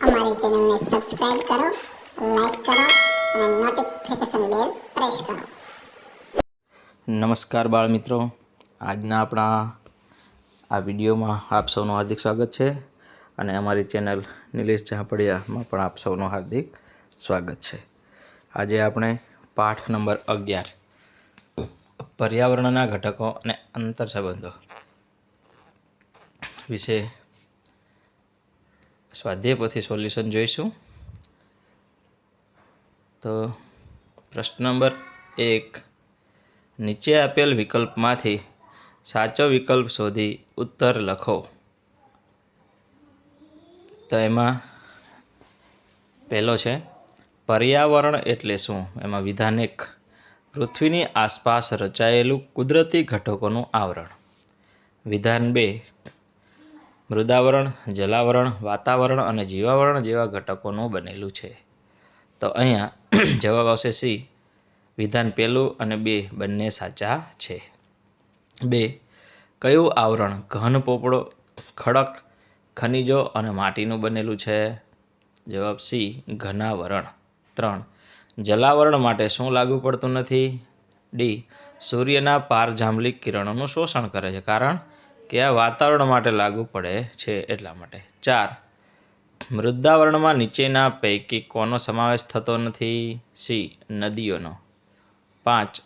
અમારી ચેનલને સબસ્ક્રાઇબ કરો લાઈક કરો અને નોટિફિકેશન બેલ પ્રેસ કરો. નમસ્કાર બાળ મિત્રો આજના આપણા આ વિડીયોમાં આપ સૌનું હાર્દિક સ્વાગત છે અને અમારી ચેનલ નિલેશ ઝાપડિયામાં પણ આપ સૌનું હાર્દિક સ્વાગત છે. આજે આપણે પાઠ નંબર અગિયાર, પર્યાવરણના ઘટકો અને અંતર સંબંધો વિશે સ્વાધ્યાય પછી સોલ્યુશન જોઈશું. તો પ્રશ્ન નંબર એક, નીચે આપેલ વિકલ્પમાંથી સાચો વિકલ્પ શોધી ઉત્તર લખો. તો એમાં પહેલો છે, પર્યાવરણ એટલે શું? એમાં વિધાન એક, પૃથ્વીની આસપાસ રચાયેલું કુદરતી ઘટકોનું આવરણ. વિધાન બે મૃદાવરણ, જલાવરણ, વાતાવરણ અને જીવાવરણ જેવા ઘટકોનું બનેલું છે. તો અહીંયા જવાબ આવશે સી, વિધાન પહેલું અને બે બંને સાચા છે. બે, કયું આવરણ ઘન પોપડો, ખડક, ખનિજો અને માટીનું બનેલું છે? જવાબ સી, ઘનાવરણ. ત્રણ, જલાવરણ માટે શું લાગુ પડતું નથી? ડી, સૂર્યના પારજાંબલિક કિરણોનું શોષણ કરે છે. કારણ કે આ વાતાવરણ માટે લાગુ પડે છે એટલા માટે. ચાર મૃદાવરણમાં નીચેના પૈકી કોનો સમાવેશ થતો નથી? સી, નદીઓનો. પાંચ,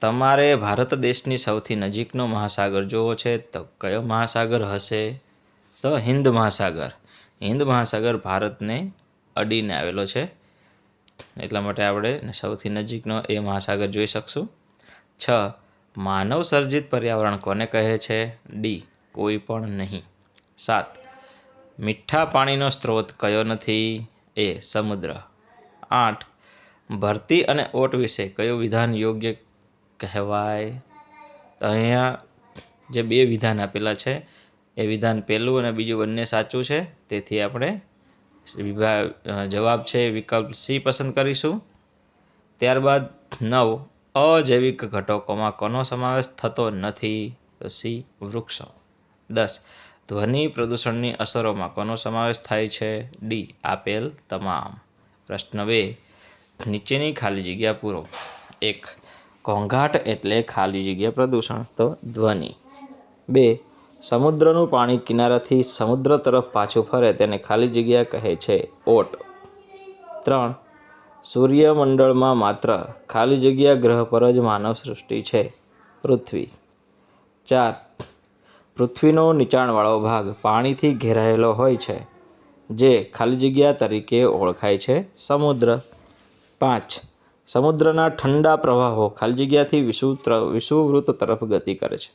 તમારે ભારત દેશની સૌથી નજીકનો મહાસાગર જોવો છે તો કયો મહાસાગર હશે? તો હિન્દ મહાસાગર. હિન્દ મહાસાગર ભારતને અડીને આવેલો છે. એટલા માટે આપણે સૌથી નજીકનો એ મહાસાગર જોઈ શકશું. છ માનવ સર્જિત પર્યાવરણ કોને કહે છે? ડી. કોઈ પણ નહીં. સાત. મીઠા પાણીનો સ્ત્રોત કયો નથી? એ. સમુદ્ર. આઠ. ભરતી અને ઓટ વિશે કયું વિધાન યોગ્ય કહેવાય? તો અહીંયા જે બે વિધાન આપેલા છે, એ વિધાન પહેલું અને બીજું બંને સાચું છે. તેથી આપણે વિભા, જવાબ છે વિકલ્પ સી પસંદ કરીશું. ત્યારબાદ નવ. અજૈવિક ઘટકોમાં કોનો સમાવેશ થતો નથી? તો સી, વૃક્ષો. દસ, ધ્વનિ પ્રદૂષણની અસરોમાં કોનો સમાવેશ થાય છે? ડી, આપેલ તમામ. પ્રશ્ન બે, નીચેની ખાલી જગ્યા પૂરો. એક, ઘોંઘાટ એટલે ખાલી જગ્યા પ્રદૂષણ. તો ધ્વનિ. બે, સમુદ્રનું પાણી કિનારાથી સમુદ્ર તરફ પાછું ફરે તેને ખાલી જગ્યા કહે છે. ઓટ. ત્રણ સૂર્યમંડળમાં માત્ર ખાલી જગ્યા ગ્રહ પર જ માનવ સૃષ્ટિ છે. પૃથ્વી. ચાર. પૃથ્વીનો નીચાણવાળો ભાગ પાણીથી ઘેરાયેલો હોય છે, જે ખાલી જગ્યા તરીકે ઓળખાય છે સમુદ્ર. પાંચ. સમુદ્રના ઠંડા પ્રવાહો ખાલી જગ્યાથી વિષુત્ર વિષુવવૃત્ત તરફ ગતિ કરે છે.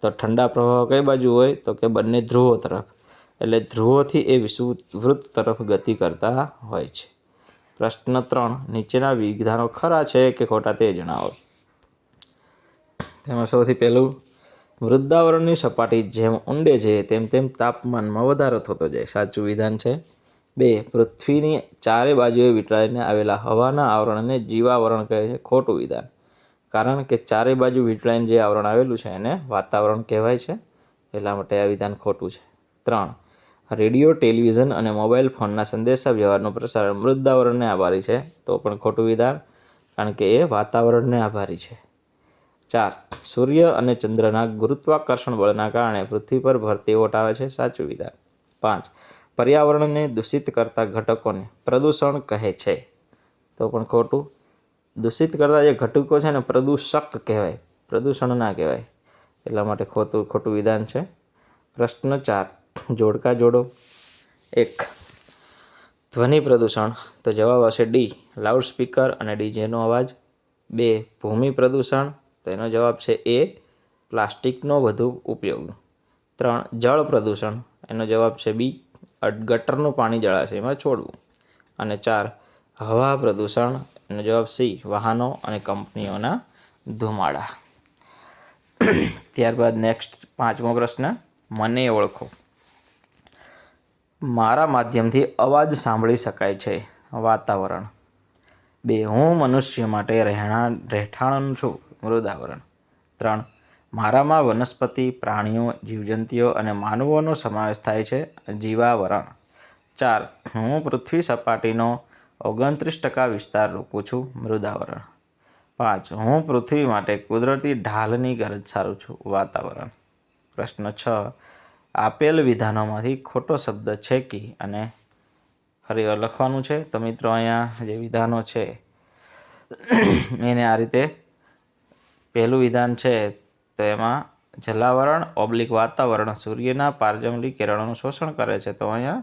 તો ઠંડા પ્રવાહો કઈ બાજુ હોય? તો કે બંને ધ્રુવો તરફ. એટલે ધ્રુવોથી એ વિષુવવૃત્ત તરફ ગતિ કરતા હોય છે. પ્રશ્ન ત્રણ, નીચેના વિધાનો ખરા છે કે ખોટા તે જણાવો. તેમાં સૌથી પહેલું, વૃદ્ધાવરણની સપાટી જેમ ઊંડે છે, તેમ તેમ તાપમાનમાં વધારો થતો જાય. સાચું વિધાન છે? બે, પૃથ્વીની ચારે બાજુએ વીંટળાઈને આવેલા હવાના આવરણને જીવાવરણ કહે છે. ખોટું વિધાન. કારણ કે ચારે બાજુ વીંટળાઈને જે આવરણ આવેલું છે, એને વાતાવરણ કહેવાય છે. એટલા માટે આ વિધાન ખોટું છે. ત્રણ રેડિયો, ટેલિવિઝન અને મોબાઈલ ફોનના સંદેશા વ્યવહારનું પ્રસારણ મૃદાવરણને આભારી છે. તો પણ ખોટું વિધાન, કારણ કે એ વાતાવરણને આભારી છે. ચાર, સૂર્ય અને ચંદ્રના ગુરુત્વાકર્ષણ બળના કારણે પૃથ્વી પર ભરતી ઓટ આવે છે. સાચું વિધાન. પાંચ, પર્યાવરણને દૂષિત કરતા ઘટકોને પ્રદૂષણ કહે છે. તો પણ ખોટું. દૂષિત કરતા જે ઘટકો છે ને પ્રદૂષક કહેવાય. પ્રદૂષણ ના કહેવાય. એટલા માટે ખોટું ખોટું વિધાન છે. પ્રશ્ન ચાર જોડકા જોડો. એક, ધ્વનિ પ્રદૂષણ. તો જવાબ આવશે ડી લાઉડ સ્પીકર અને ડીજેનો અવાજ. બે, ભૂમિ પ્રદૂષણ. તો એનો જવાબ છે એ, પ્લાસ્ટિકનો વધુ ઉપયોગ. ત્રણ, જળ પ્રદૂષણ. એનો જવાબ છે બી ગટરનું પાણી જળાશયમાં છોડવું. અને ચાર, હવા પ્રદૂષણ. એનો જવાબ સી, વાહનો અને કંપનીઓના ધુમાડા. ત્યારબાદ નેક્સ્ટ પાંચમો પ્રશ્ન, મને ઓળખો. મારા માધ્યમથી અવાજ સાંભળી શકાય છે. વાતાવરણ. બે, હું મનુષ્ય માટે રહેણાં, રહેઠાણ છું. મૃદાવરણ ત્રણ, મારામાં વનસ્પતિ, પ્રાણીઓ, જીવજંતુઓ અને માનવોનો સમાવેશ થાય છે. જીવાવરણ. ચાર, હું પૃથ્વી સપાટીનો ઓગણત્રીસ ટકા વિસ્તાર રોકું છું. મૃદાવરણ પાંચ, હું પૃથ્વી માટે કુદરતી ઢાલની ગરજ સારું છું. વાતાવરણ. પ્રશ્ન છ આપેલ વિધાનોમાંથી ખોટો શબ્દ છે કે? અને ફરી લખવાનું છે. તો મિત્રો, અહીંયા જે વિધાનો છે, એને આ રીતે પહેલું વિધાન છે, તો એમાં જલાવરણ ઓબ્લિક વાતાવરણ સૂર્યના પારજમલી કિરણોનું શોષણ કરે છે. તો અહીંયા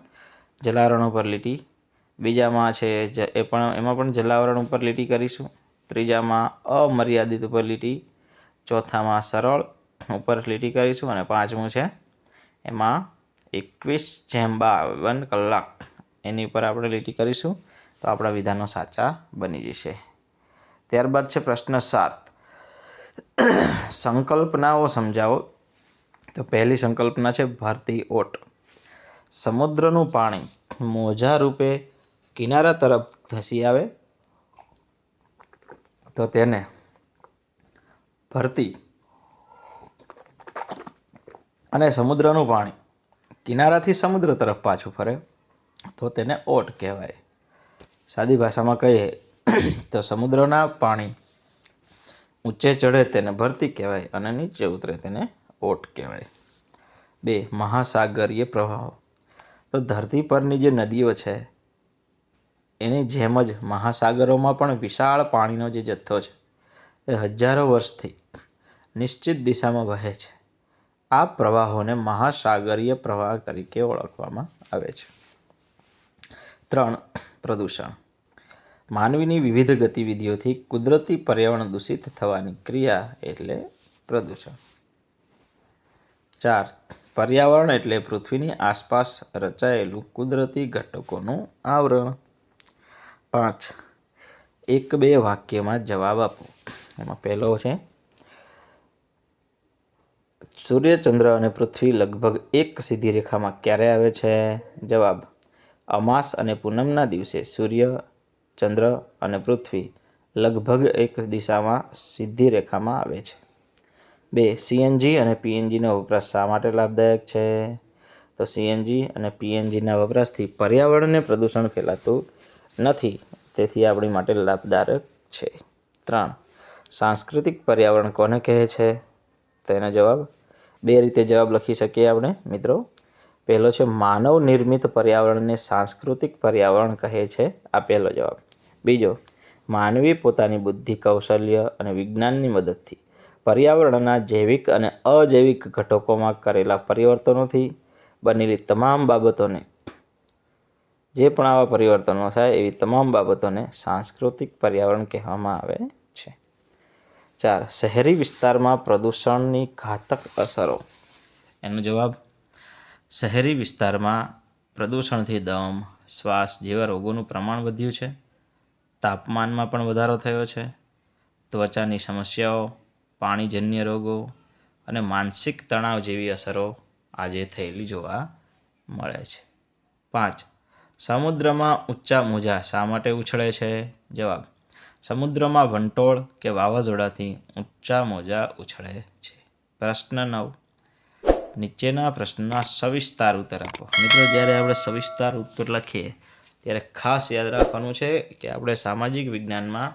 જલાવરણ ઉપર લીટી. બીજામાં છે એ પણ, એમાં પણ જલાવરણ ઉપર લીટી કરીશું. ત્રીજામાં અમર્યાદિત ઉપર લીટી. ચોથામાં સરળ ઉપર લીટી કરીશું. અને પાંચમું છે એમાં એકવીસ જેમ બાવન કલાક એની ઉપર આપણે લીટી કરીશું તો આપણા વિધાનો સાચા બની જશે. ત્યારબાદ છે પ્રશ્ન સાત. સંકલ્પનાઓ સમજાવો. તો પહેલી સંકલ્પના છે ભારતી ઓટ. સમુદ્રનું પાણી મોજા રૂપે કિનારા તરફ ધસી આવે. તો તેને ભરતી અને સમુદ્રનું પાણી. કિનારાથી સમુદ્ર તરફ પાછું ફરે, તો તેને ઓટ કહેવાય. સાદી ભાષામાં કહીએ તો સમુદ્રના પાણી ઊંચે ચઢે તેને ભરતી કહેવાય અને નીચે ઉતરે તેને ઓટ કહેવાય. બે, મહાસાગરીય પ્રવાહો. તો ધરતી પરની જે નદીઓ છે, એની જેમ જ મહાસાગરોમાં પણ વિશાળ પાણીનો જે જથ્થો છે, એ હજારો વર્ષથી નિશ્ચિત દિશામાં વહે છે. આ પ્રવાહોને મહાસાગરીય પ્રવાહ તરીકે ઓળખવામાં આવે છે. ત્રણ, પ્રદૂષણ. માનવીની વિવિધ ગતિવિધિઓથી કુદરતી પર્યાવરણ દૂષિત થવાની ક્રિયા એટલે પ્રદૂષણ. ચાર, પર્યાવરણ એટલે પૃથ્વીની આસપાસ રચાયેલું કુદરતી ઘટકોનું આવરણ. પાંચ, એક બે વાક્યમાં જવાબ આપો. એમાં પહેલો છે સૂર્ય ચંદ્ર અને પૃથ્વી લગભગ એક સીધી રેખામાં ક્યારે આવે છે? જવાબ, અમાસ અને પૂનમના દિવસે સૂર્ય, ચંદ્ર અને પૃથ્વી લગભગ એક દિશામાં સીધી રેખામાં આવે છે. બે, સીએનજી અને પીએનજીનો વપરાશ શા માટે લાભદાયક છે? તો સીએનજી અને પીએનજીના વપરાશથી પર્યાવરણને પ્રદૂષણ ફેલાતું નથી, તેથી આપણી માટે લાભદાયક છે. ત્રણ, સાંસ્કૃતિક પર્યાવરણ કોને કહે છે? તેનો જવાબ બે રીતે જવાબ લખી શકીએ આપણે, મિત્રો. પહેલો છે, માનવ નિર્મિત પર્યાવરણને સાંસ્કૃતિક પર્યાવરણ કહે છે. આ પહેલો જવાબ. બીજો, માનવી પોતાની બુદ્ધિ, કૌશલ્ય અને વિજ્ઞાનની મદદથી પર્યાવરણના જૈવિક અને અજૈવિક ઘટકોમાં કરેલા પરિવર્તનોથી બનેલી તમામ બાબતોને, જે પણ આવા પરિવર્તનો થાય એવી તમામ બાબતોને સાંસ્કૃતિક પર્યાવરણ કહેવામાં આવે છે. ચાર શહેરી વિસ્તારમાં પ્રદૂષણની ઘાતક અસરો. એનો જવાબ, શહેરી વિસ્તારમાં પ્રદૂષણથી દમ, શ્વાસ જેવા રોગોનું પ્રમાણ વધ્યું છે. તાપમાનમાં પણ વધારો થયો છે. ત્વચાની સમસ્યાઓ, પાણીજન્ય રોગો અને માનસિક તણાવ જેવી અસરો આજે થયેલી જોવા મળે છે. પાંચ, સમુદ્રમાં ઊંચા મોજા શા માટે ઉછળે છે? જવાબ સમુદ્રમાં વંટોળ કે વાવાઝોડાથી ઊંચા મોજા ઉછળે છે. પ્રશ્ન નવ. નીચેના પ્રશ્નના સવિસ્તાર ઉત્તર આપો. મિત્રો, જ્યારે આપણે સવિસ્તાર ઉત્તર લખીએ, ત્યારે ખાસ યાદ રાખવાનું છે કે આપણે સામાજિક વિજ્ઞાનમાં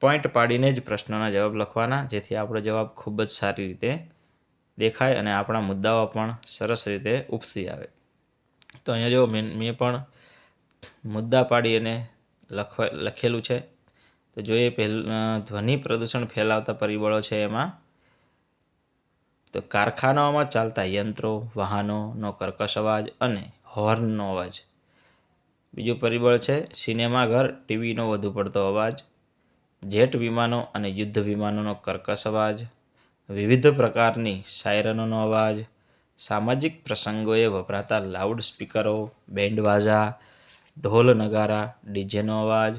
પોઈન્ટ પાડીને જ પ્રશ્નના જવાબ લખવાના, જેથી આપણો જવાબ ખૂબ જ સારી રીતે દેખાય અને આપણા મુદ્દાઓ પણ સરસ રીતે ઉપસી આવે. તો અહીંયા જો મેં પણ મુદ્દા પાડી અને લખવા લખેલું છે તો જોઈએ પહેલ ધ્વનિ પ્રદૂષણ ફેલાવતા પરિબળો છે એમાં, તો કારખાનાઓમાં ચાલતા યંત્રો, વાહનોનો કર્કશ અવાજ અને હોર્નનો અવાજ. બીજું પરિબળ છે સિનેમાઘર ટીવીનો વધુ પડતો અવાજ, જેટ વિમાનો અને યુદ્ધ વિમાનોનો કર્કશ અવાજ, વિવિધ પ્રકારની સાયરનોનો અવાજ, સામાજિક પ્રસંગોએ વપરાતા લાઉડ સ્પીકરો બેન્ડવાઝા ઢોલ નગારા, ડીજેનો અવાજ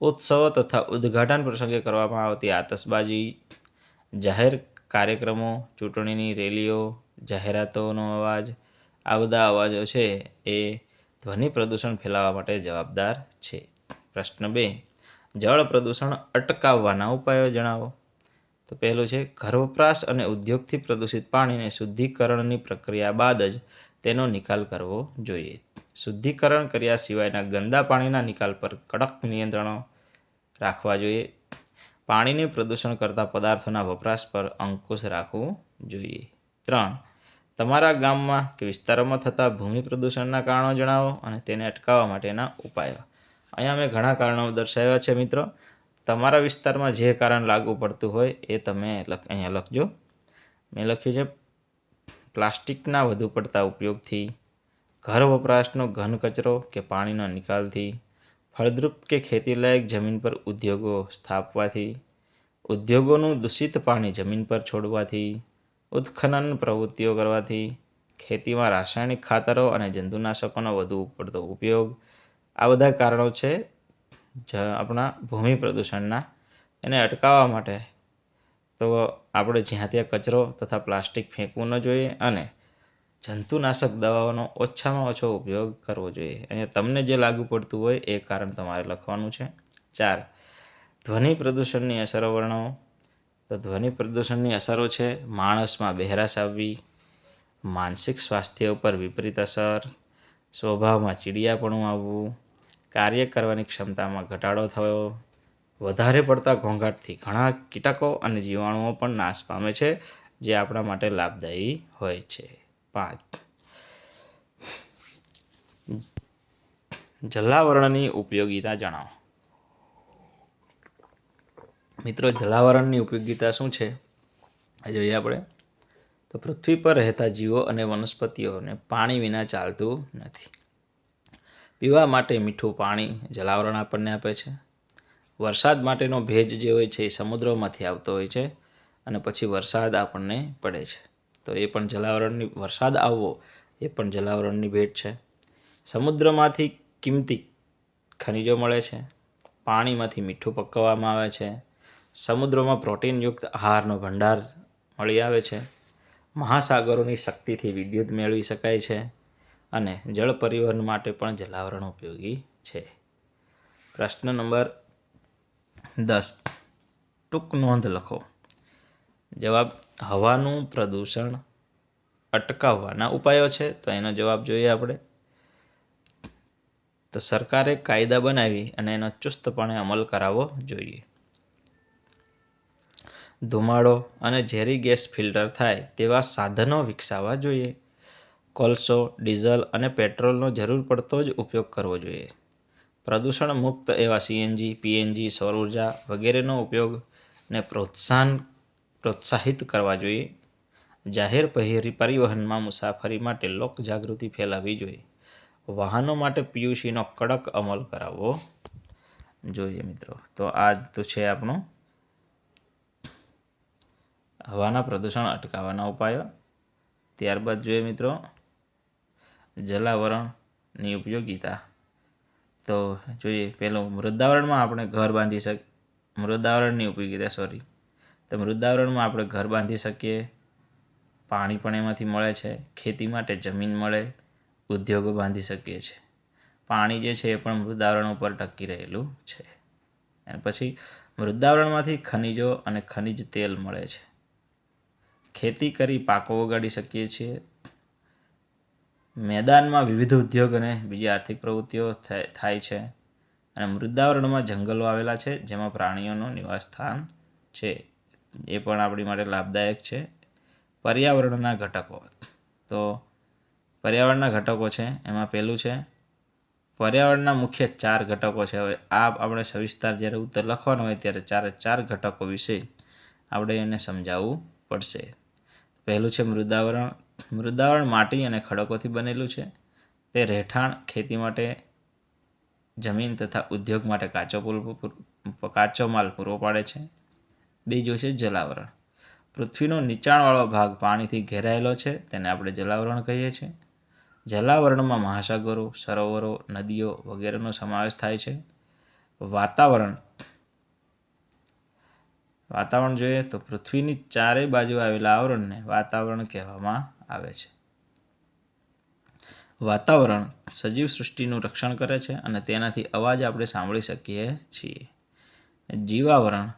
ઉત્સવો તથા ઉદ્ઘાટન પ્રસંગે કરવામાં આવતી આતશબાજી, જાહેર કાર્યક્રમો, ચૂંટણીની રેલીઓ, જાહેરાતોનો અવાજ, આ બધા અવાજો છે એ ધ્વનિ પ્રદૂષણ ફેલાવવા માટે જવાબદાર છે. પ્રશ્ન બે, જળ પ્રદૂષણ અટકાવવાના ઉપાયો જણાવો. તો પહેલું છે ઘર વપરાશ અને ઉદ્યોગથી પ્રદૂષિત પાણીને શુદ્ધિકરણની પ્રક્રિયા બાદ જ તેનો નિકાલ કરવો જોઈએ. શુદ્ધિકરણ કર્યા સિવાયના ગંદા પાણીના નિકાલ પર કડક નિયંત્રણો રાખવા જોઈએ. પાણીને પ્રદૂષણ કરતા પદાર્થોના વપરાશ પર અંકુશ રાખવું જોઈએ. ત્રણ, તમારા ગામમાં કે વિસ્તારોમાં થતા ભૂમિ પ્રદૂષણના કારણો જણાવો અને તેને અટકાવવા માટેના ઉપાયો. અહીંયા મેં ઘણા કારણો દર્શાવ્યા છે મિત્રો. તમારા વિસ્તારમાં જે કારણ લાગુ પડતું હોય એ તમે અહીંયા લખજો. મેં લખ્યું છે પ્લાસ્ટિકના વધુ પડતા ઉપયોગથી ઘર વપરાશનો ઘન કચરો કે પાણીનો નિકાલથી, ફળદ્રુપ કે ખેતીલાયક જમીન પર ઉદ્યોગો સ્થાપવાથી, ઉદ્યોગોનું દૂષિત પાણી જમીન પર છોડવાથી, ઉત્ખનન પ્રવૃત્તિઓ કરવાથી, ખેતીમાં રાસાયણિક ખાતરો અને જંતુનાશકોનો વધુ પડતો ઉપયોગ, આ બધા કારણો છે જ આપણા ભૂમિ પ્રદૂષણના. એને અટકાવવા માટે તો આપણે જ્યાં ત્યાં કચરો તથા પ્લાસ્ટિક ફેંકવું ન જોઈએ અને જંતુનાશક દવાઓનો ઓછામાં ઓછો ઉપયોગ કરવો જોઈએ. અહીંયા તમને જે લાગુ પડતું હોય એ કારણ તમારે લખવાનું છે. ચાર, ધ્વનિ પ્રદૂષણની અસરો વર્ણવો. તો ધ્વનિ પ્રદૂષણની અસરો છે માણસમાં બહેરાશ આવવી, માનસિક સ્વાસ્થ્ય ઉપર વિપરીત અસર, સ્વભાવમાં ચીડિયાપણું આવવું, કાર્ય કરવાની ક્ષમતામાં ઘટાડો થયો વધારે પડતા ઘોંઘાટથી ઘણા કીટકો અને જીવાણુઓ પણ નાશ પામે છે, જે આપણા માટે લાભદાયી હોય છે. પાંચ. જલાવરણની ઉપયોગિતા જણાવો. મિત્રો, જલાવરણની ઉપયોગિતા શું છે? આ જોઈએ આપણે. તો પૃથ્વી પર રહેતા જીવો અને વનસ્પતિઓને પાણી વિના ચાલતું નથી. પીવા માટે મીઠું પાણી જલાવરણ આપણને આપે છે. વરસાદ માટેનો ભેજ જે હોય છે એ સમુદ્રમાંથી આવતો હોય છે અને પછી વરસાદ આપણને પડે છે. તો એ પણ જલાવરણની, વરસાદ આવવો એ પણ જલાવરણની ભેટ છે. સમુદ્રમાંથી કિંમતી ખનિજો મળે છે. પાણીમાંથી મીઠું પકવવામાં આવે છે. સમુદ્રમાં પ્રોટીનયુક્ત આહારનો ભંડાર મળી આવે છે. મહાસાગરોની શક્તિથી વિદ્યુત મેળવી શકાય છે અને જળ પરિવહન માટે પણ જલાવરણ ઉપયોગી છે. પ્રશ્ન નંબર દસ. ટૂંક નોંધ લખો. જવાબ, હવાનું પ્રદૂષણ અટકાવવાના ઉપાયો છે. તો એનો જવાબ જોઈએ આપણે. તો સરકારે કાયદા બનાવી અને એનો ચુસ્તપણે અમલ કરાવવો જોઈએ. ધુમાડો અને ઝેરી ગેસ ફિલ્ટર થાય તેવા સાધનો વિકસાવવા જોઈએ. કોલસો, ડીઝલ અને પેટ્રોલનો જરૂર પડતો જ ઉપયોગ કરવો જોઈએ. પ્રદૂષણ મુક્ત એવા સીએનજી પીએનજી સૌર ઊર્જા વગેરેનો ઉપયોગને પ્રોત્સાહન, પ્રોત્સાહિત કરવા જોઈએ. જાહેર પહેરી, પરિવહનમાં મુસાફરી માટે લોક જાગૃતિ ફેલાવવી જોઈએ. વાહનો માટે પીયુસીનો કડક અમલ કરાવવો જોઈએ મિત્રો. તો આ તો છે આપણું હવાના પ્રદૂષણ અટકાવવાના ઉપાયો. ત્યારબાદ જોઈએ મિત્રો, જલાવરણની ઉપયોગિતા. તો જોઈએ, પેલું મૃદાવરણમાં આપણે ઘર બાંધી શક મૃદાવરણની ઉપયોગીતા સોરી તો મૃદાવરણમાં આપણે ઘર બાંધી શકીએ. પાણી પણ એમાંથી મળે છે, ખેતી માટે જમીન મળે, ઉદ્યોગો બાંધી શકીએ છીએ. પાણી જે છે એ પણ મૃદાવરણ ઉપર ટકી રહેલું છે. અને પછી મૃદાવરણમાંથી ખનિજો અને ખનિજ તેલ મળે છે. ખેતી કરી પાકો ઉગાડી શકીએ છીએ મેદાનમાં વિવિધ ઉદ્યોગ અને બીજી આર્થિક પ્રવૃત્તિઓ થાય છે. અને મૃદાવરણમાં જંગલો આવેલા છે, જેમાં પ્રાણીઓનું નિવાસસ્થાન છે. એ પણ આપણી માટે લાભદાયક છે. પર્યાવરણના ઘટકો. તો પર્યાવરણના ઘટકો છે, એમાં પહેલું છે, પર્યાવરણના મુખ્ય ચાર ઘટકો છે. હવે આ આપણે સવિસ્તાર જ્યારે ઉત્તર લખવાનો હોય ત્યારે ચારે ચાર ઘટકો વિશે આપણે એને સમજાવવું પડશે. પહેલું છે મૃદાવરણ મૃદાવરણ માટી અને ખડકોથી બનેલું છે. તે રહેઠાણ, ખેતી માટે, જમીન તથા ઉદ્યોગ માટે કાચો પુલ કાચો માલ પૂરો પાડે છે. બીજું છે જલાવરણ. પૃથ્વીનો નીચાણવાળો ભાગ પાણીથી ઘેરાયેલો છે, તેને આપણે જલાવરણ કહીએ છીએ. જલાવરણમાં મહાસાગરો, સરોવરો, નદીઓ વગેરેનો સમાવેશ થાય છે. વાતાવરણ વાતાવરણ જોઈએ તો પૃથ્વીની ચારેય બાજુ આવેલા આવરણને વાતાવરણ કહેવામાં આવે છે. વાતાવરણ સજીવ સૃષ્ટિનું રક્ષણ કરે છે અને તેનાથી અવાજ આપણે સાંભળી શકીએ છીએ. જીવાવરણ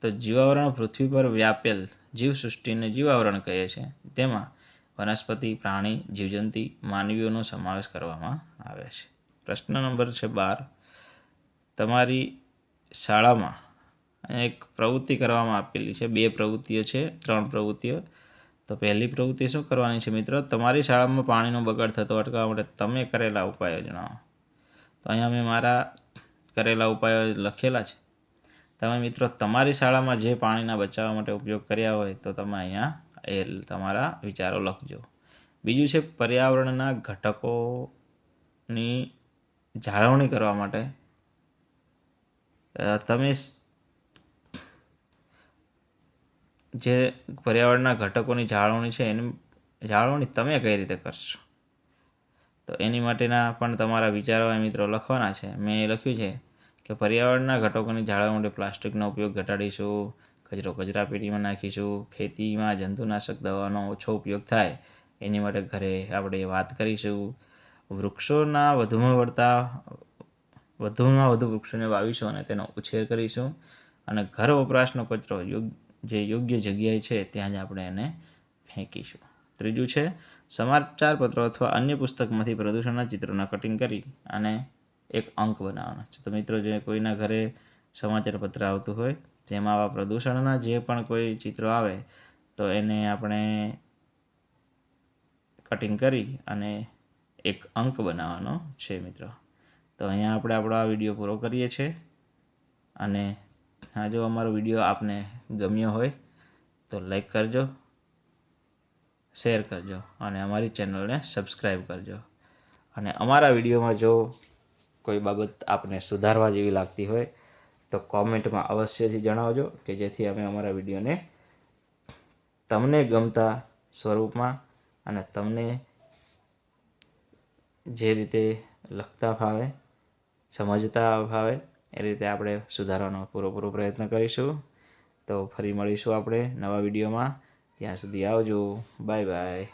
તો જીવાવરણ પૃથ્વી પર વ્યાપેલ જીવસૃષ્ટિને જીવાવરણ કહે છે. તેમાં વનસ્પતિ, પ્રાણી, જીવજંતુ, માનવીઓનો સમાવેશ કરવામાં આવે છે. પ્રશ્ન નંબર છે બાર. તમારી શાળામાં એક પ્રવૃત્તિ કરવામાં આપેલી છે. બે પ્રવૃત્તિઓ છે, ત્રણ પ્રવૃત્તિઓ. તો પહેલી પ્રવૃત્તિ શું કરવાની છે મિત્રો? તમારી શાળામાં પાણીનો બગાડ થતો અટકાવવા માટે તમે કરેલા ઉપાયો જણાવો. તો અહીંયા મેં મારા કરેલા ઉપાયો લખેલા છે. તમે મિત્રો, તમારી શાળામાં જે પાણીના બચાવવા માટે ઉપયોગ કર્યા હોય તો તમે અહીંયા એ તમારા વિચારો લખજો. બીજું છે પર્યાવરણના ઘટકોની જાળવણી કરવા માટે. તમે સ- જે પર્યાવરણના ઘટકોની જાળવણી છે એની જાળવણી તમે કઈ રીતે કરશો? તો એની માટેના પણ તમારા વિચારો એ મિત્રો લખવાના છે. મેં એ લખ્યું છે કે પર્યાવરણના ઘટકોની જાળવણી માટે પ્લાસ્ટિકનો ઉપયોગ ઘટાડીશું, કચરો કચરા પેટીમાં નાખીશું, ખેતીમાં જંતુનાશક દવાનો ઓછો ઉપયોગ થાય, એની માટે ઘરે આપણે વાત કરીશું. વૃક્ષોના વધુમાં વળતા, વધુમાં વધુ વૃક્ષોને વાવીશું અને તેનો ઉછેર કરીશું અને ઘર વપરાશનો કચરો યોગ જે યોગ્ય જગ્યાએ છે ત્યાં જ આપણે એને ફેંકીશું. ત્રીજું છે સમાચાર પત્રો અથવા અન્ય પુસ્તકમાંથી પ્રદૂષણના ચિત્રોના કટિંગ કરી અને એક અંક બનાવવાના છે. તો મિત્રો, જે કોઈના ઘરે સમાચાર પત્ર આવતું હોય તેમાં આવા પ્રદૂષણના જે પણ કોઈ ચિત્રો આવે, તો એને આપણે કટિંગ કરી અને એક અંક બનાવવાનો છે મિત્રો. તો અહીંયા આપણે આપણો આ વીડિયો પૂરો કરીએ છીએ અને આ જો અમારો વીડિયો આપને ગમ્યો હોય તો લાઈક કરજો શેર કરજો અને અમારી ચેનલને સબસ્ક્રાઈબ કરજો. અને અમારા વિડીયોમાં જો કોઈ બાબત આપને સુધારવા જેવી લાગતી હોય તો કોમેન્ટમાં અવશ્યથી જણાવજો કે જેથી અમે અમારા વિડીયોને તમને ગમતા સ્વરૂપમાં અને તમને જે રીતે લખતા ફાવે, સમજતા ફાવે એ રીતે આપણે સુધારવાનો પૂરેપૂરો પ્રયત્ન કરીશું. તો ફરી મળીશું આપણે નવા વિડીયોમાં. ત્યાં સુધી આવજો. Bye bye.